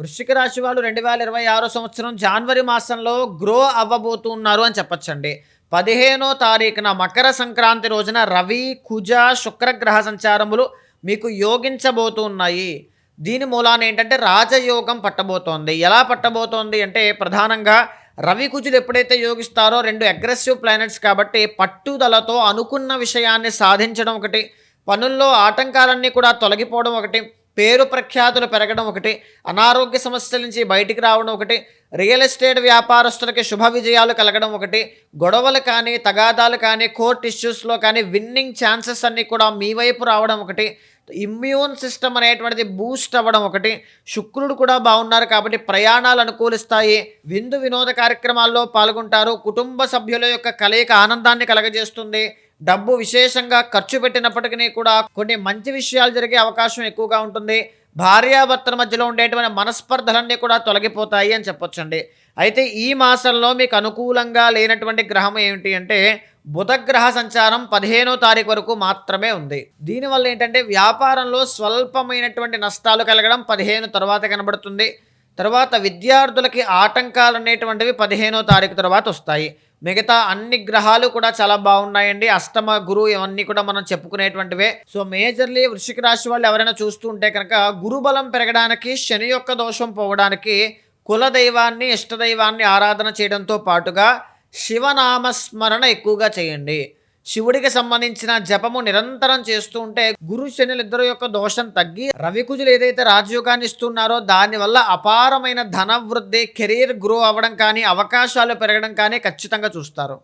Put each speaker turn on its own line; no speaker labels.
వృశ్చిక రాశి వాళ్ళు రెండు వేల ఇరవై ఆరో సంవత్సరం జనవరి మాసంలో గ్రో అవ్వబోతున్నారు అని చెప్పచ్చండి. పదిహేనో తారీఖున మకర సంక్రాంతి రోజున రవి కుజ శుక్రగ్రహ సంచారములు మీకు యోగించబోతున్నాయి. దీని మూలాన ఏంటంటే రాజయోగం పట్టబోతోంది. ఎలా పట్టబోతోంది అంటే ప్రధానంగా రవి కుజులు ఎప్పుడైతే యోగిస్తారో రెండు అగ్రెసివ్ ప్లానెట్స్ కాబట్టి పట్టుదలతో అనుకున్న విషయాన్ని సాధించడం ఒకటి పనుల్లో ఆటంకాలన్నీ కూడా తొలగిపోవడం ఒకటి పేరు ప్రఖ్యాతులు పెరగడం ఒకటి అనారోగ్య సమస్యల నుంచి బయటికి రావడం ఒకటి రియల్ ఎస్టేట్ వ్యాపారస్తులకి శుభ విజయాలు కలగడం ఒకటి గొడవలు కానీ తగాదాలు కానీ కోర్ట్ ఇష్యూస్లో కానీ విన్నింగ్ ఛాన్సెస్ అన్నీ కూడా మీ వైపు రావడం ఒకటి ఇమ్యూన్ సిస్టమ్ అనేటువంటిది బూస్ట్ అవ్వడం ఒకటి శుక్రుడు కూడా బాగున్నారు కాబట్టి ప్రయాణాలు అనుకూలిస్తాయి విందు వినోద కార్యక్రమాల్లో పాల్గొంటారు కుటుంబ సభ్యుల యొక్క కలయిక ఆనందాన్ని కలగజేస్తుంది డబ్బు విశేషంగా ఖర్చు పెట్టినప్పటికీ కూడా కొన్ని మంచి విషయాలు జరిగే అవకాశం ఎక్కువగా ఉంటుంది. భార్యాభర్తల మధ్యలో ఉండేటువంటి మనస్పర్ధలన్నీ కూడా తొలగిపోతాయి అని చెప్పొచ్చండి. అయితే ఈ మాసంలో మీకు అనుకూలంగా లేనటువంటి గ్రహం ఏమిటి అంటే బుధగ్రహ సంచారం పదిహేనో తారీఖు వరకు మాత్రమే ఉంది. దీనివల్ల ఏంటంటే వ్యాపారంలో స్వల్పమైనటువంటి నష్టాలు కలగడం పదిహేను తర్వాత కనబడుతుంది. తర్వాత విద్యార్థులకి ఆటంకాలు అనేటువంటివి పదిహేనో తారీఖు తర్వాత వస్తాయి. మిగతా అన్ని గ్రహాలు కూడా చాలా బాగున్నాయండి. అష్టమ గురు ఇవన్నీ కూడా మనం చెప్పుకునేటువంటివే. సో మేజర్లీ వృషిక రాశి వాళ్ళు ఎవరైనా చూస్తూ ఉంటే కనుక గురుబలం పెరగడానికి శని యొక్క దోషం పోవడానికి కుల దైవాన్ని ఇష్టదైవాన్ని ఆరాధన చేయడంతో పాటుగా శివనామస్మరణ ఎక్కువగా చేయండి. శివుడికి సంబంధించిన జపము నిరంతరం చేస్తూ ఉంటే గురు శనులు ఇద్దరు యొక్క దోషం తగ్గి రవికుజులు ఏదైతే రాజయోగాన్ని ఇస్తున్నారో దానివల్ల అపారమైన ధన వృద్ధి కెరీర్ గ్రో అవ్వడం కానీ అవకాశాలు పెరగడం కానీ ఖచ్చితంగా చూస్తారు.